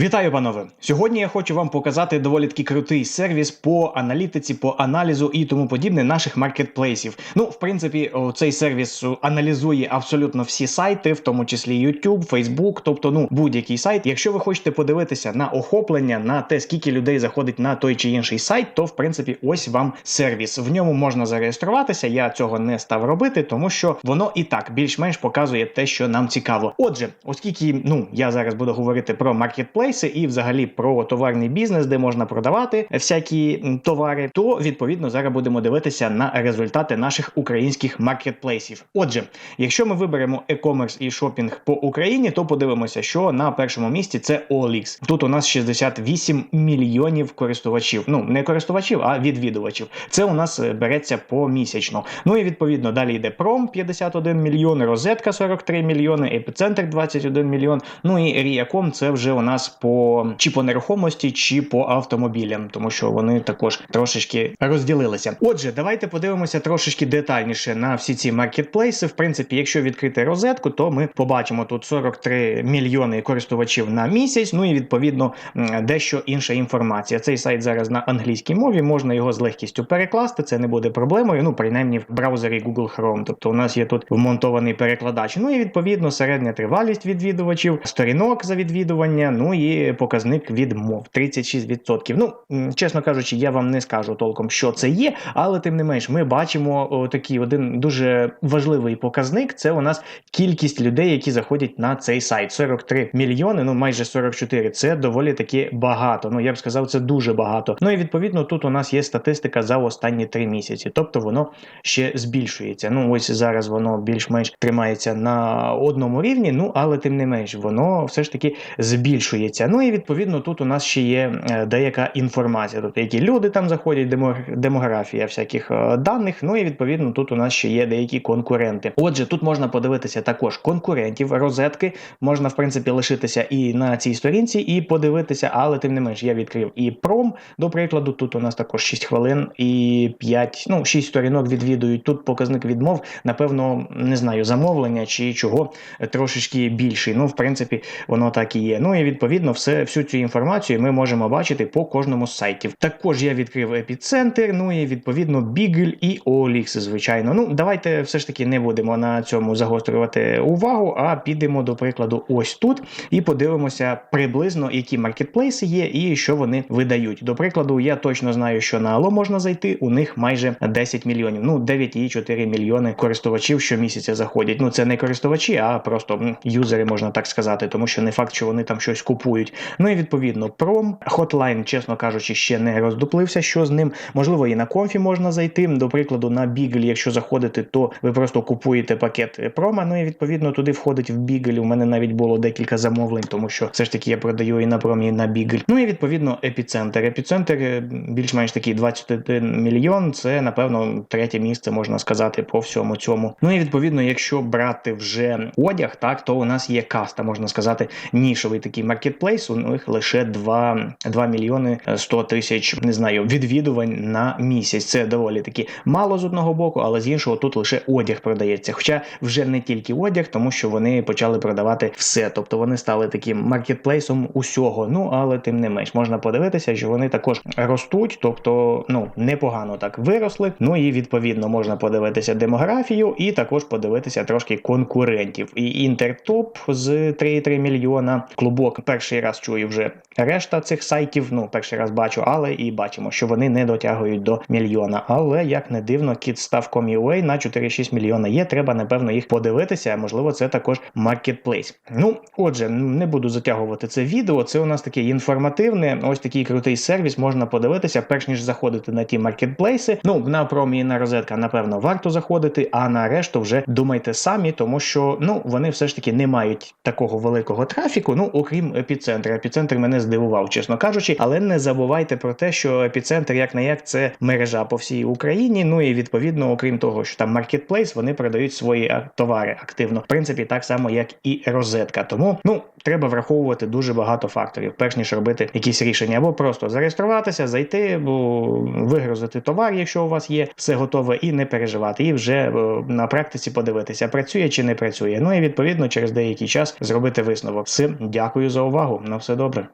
Вітаю, панове! Сьогодні я хочу вам показати доволі таки крутий сервіс по аналітиці, по аналізу і тому подібне наших маркетплейсів. Ну, в принципі, цей сервіс аналізує абсолютно всі сайти, в тому числі YouTube, Facebook, тобто ну будь-який сайт. Якщо ви хочете подивитися на охоплення, на те, скільки людей заходить на той чи інший сайт, то в принципі ось вам сервіс. В ньому можна зареєструватися. Я цього не став робити, тому що воно і так більш-менш показує те, що нам цікаво. Отже, оскільки ну я зараз буду говорити про маркетплейс маркетплейси і взагалі про товарний бізнес, де можна продавати всякі товари, то відповідно зараз будемо дивитися на результати наших українських маркетплейсів. Отже, якщо ми виберемо e-commerce і шопінг по Україні, то подивимося, що на першому місці це OLX. Тут у нас 68 мільйонів користувачів. Ну не користувачів, а відвідувачів. Це у нас е, береться помісячно. Ну і відповідно далі йде Пром 51 мільйон, Розетка 43 мільйони, Епіцентр 21 мільйон. Ну і Ріаком це вже у нас по чи по нерухомості, чи по автомобілям, тому що вони також трошечки розділилися. Отже, давайте подивимося трошечки детальніше на всі ці маркетплейси. В принципі, якщо відкрити розетку, то ми побачимо тут 43 мільйони користувачів на місяць. Ну і відповідно дещо інша інформація. Цей сайт зараз на англійській мові, можна його з легкістю перекласти. Це не буде проблемою. Ну, принаймні в браузері Google Chrome. Тобто, у нас є тут вмонтований перекладач. Ну і відповідно середня тривалість відвідувачів, сторінок за відвідування. Ну і показник відмов 36%. Ну, чесно кажучи, я вам не скажу толком, що це є, але тим не менш, ми бачимо такий один дуже важливий показник. Це у нас кількість людей, які заходять на цей сайт. 43 мільйони, ну майже 44. Це доволі таки багато. Ну я б сказав, це дуже багато. Ну і відповідно тут у нас є статистика за останні три місяці, тобто воно ще збільшується. Ну ось зараз воно більш-менш тримається на одному рівні. Ну але тим не менш, воно все ж таки збільшується. Ну і відповідно тут у нас ще є е, деяка інформація, тобто які люди там заходять, демографія всяких е, даних. Ну і відповідно тут у нас ще є деякі конкуренти. Отже, тут можна подивитися також конкурентів, розетки. Можна, в принципі, лишитися і на цій сторінці, і подивитися, але тим не менш, я відкрив і пром. До прикладу, тут у нас також 6 хвилин і 5, ну 6 сторінок відвідують. Тут показник відмов, напевно, не знаю, замовлення чи чого трошечки більший. Ну, в принципі, воно так і є. Ну і відповідно все, всю цю інформацію ми можемо бачити по кожному з сайтів. Також я відкрив епіцентр, ну і відповідно Бігель і OLX, звичайно. Ну, давайте все ж таки не будемо на цьому загострювати увагу, а підемо, до прикладу, ось тут і подивимося приблизно, які маркетплейси є і що вони видають. До прикладу, я точно знаю, що на Ало можна зайти, у них майже 10 мільйонів, ну 9,4 мільйони користувачів щомісяця заходять. Ну це не користувачі, а просто юзери, можна так сказати, тому що не факт, що вони там щось купують. Ну і відповідно пром. Hotline, чесно кажучи, ще не роздуплився, що з ним. Можливо, і на конфі можна зайти. До прикладу, на Бігель, якщо заходите, то ви просто купуєте пакет прома. Ну і відповідно туди входить в Бігель. У мене навіть було декілька замовлень, тому що все ж таки я продаю і на промі, і на Бігель. Ну і відповідно епіцентр. Епіцентр е, більш-менш такий 21 мільйон. Це напевно третє місце можна сказати по всьому цьому. Ну і відповідно, якщо брати вже одяг, так то у нас є каста, можна сказати, нішовий такий маркетплейс. У них лише 2, 2 мільйони 100 тисяч не знаю відвідувань на місяць. Це доволі таки мало з одного боку, але з іншого тут лише одяг продається. Хоча вже не тільки одяг, тому що вони почали продавати все. Тобто вони стали таким маркетплейсом усього. Ну але тим не менш можна подивитися, що вони також ростуть, тобто ну непогано так виросли. Ну і відповідно можна подивитися демографію, і також подивитися трошки конкурентів. І інтертоп з 3,3 мільйона. Клубок перший раз чую вже решта цих сайтів. Ну, перший раз бачу, але і бачимо, що вони не дотягують до мільйона. Але як не дивно, кіт kitstaff.com.ua на 4,6 мільйона є. Треба, напевно, їх подивитися. Можливо, це також маркетплейс. Ну, отже, не буду затягувати це відео. Це у нас таке інформативне. Ось такий крутий сервіс можна подивитися, перш ніж заходити на ті маркетплейси. Ну, на промі і на розетка, напевно, варто заходити, а на решту вже думайте самі, тому що ну вони все ж таки не мають такого великого трафіку. Ну, окрім епіцентра. Епіцентр мене здивував, чесно кажучи, але не забувайте про те, що епіцентр, як не як, це мережа по всій Україні. Ну і відповідно, окрім того, що там маркетплейс, вони продають свої товари активно. В принципі, так само, як і розетка. Тому ну треба враховувати дуже багато факторів, перш ніж робити якісь рішення, або просто зареєструватися, зайти, або вигрузити товар, якщо у вас є все готове, і не переживати, і вже на практиці подивитися, працює чи не працює. Ну і відповідно через деякий час зробити висновок. Всім дякую за увагу. На все добре.